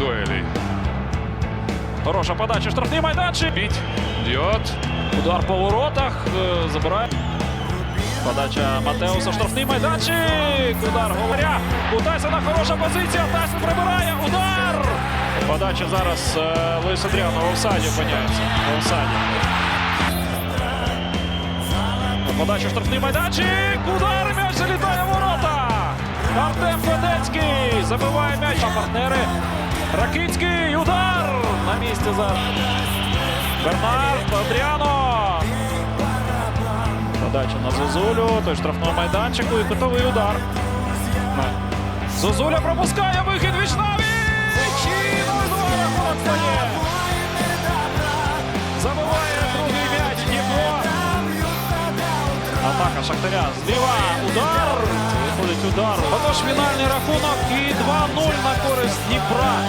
дуелей. Хороша подача, штрафний майданчик. Бить. Бьет. Удар по воротах. е, Забирає. Подача Матеуса, штрафний майданчик. Удар говоря. У Тайсона хороша позиція. Тайсон прибирає. Удар. Подача зараз е, Луїс Адріано в офсайді опиняється. В офсайді. Подача штрафний майданчик. Удар. М'яч залітає в ворота. Артем Федецький забиває м'яч. А партнери. Ракицький. Удар. На місці зараз. Бернард Адріано. Подача на Зозулю. Той штрафного майданчику і кутовий удар. Зозуля пропускає вихід Вічнаві. І 0-2 стає. Забиває другий м'яч Дніпро. Атака Шахтаря. Зліва. Удар. Виходить удар. Отож фінальний рахунок і 2-0 на користь Дніпра.